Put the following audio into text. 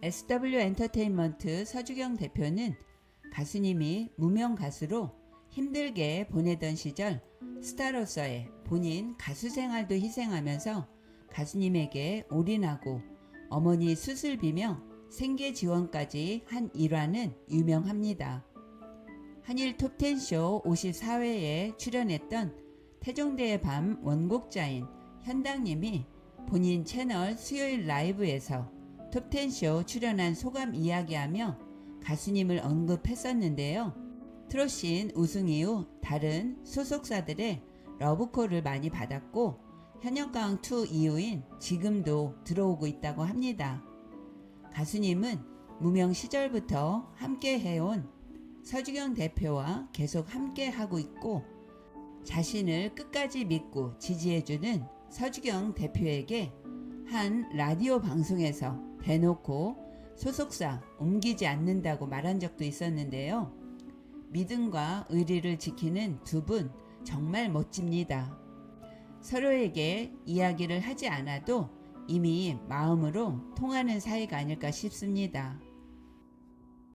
SW 엔터테인먼트 서주경 대표는 가수님이 무명 가수로 힘들게 보내던 시절 스타로서의 본인 가수 생활도 희생하면서 가수님에게 올인하고 어머니 수술비며 생계 지원까지 한 일화는 유명합니다. 한일 톱텐쇼 54회에 출연했던 태종대의 밤 원곡자인 현당님이 본인 채널 수요일 라이브에서 톱텐쇼 출연한 소감 이야기하며 가수님을 언급했었는데요. 트롯신 우승 이후 다른 소속사들의 러브콜을 많이 받았고 현역가왕2 이후인 지금도 들어오고 있다고 합니다. 가수님은 무명 시절부터 함께 해온 서주경 대표와 계속 함께 하고 있고 자신을 끝까지 믿고 지지해주는 서주경 대표에게 한 라디오 방송에서 대놓고 소속사 옮기지 않는다고 말한 적도 있었는데요. 믿음과 의리를 지키는 두 분 정말 멋집니다. 서로에게 이야기를 하지 않아도 이미 마음으로 통하는 사이가 아닐까 싶습니다.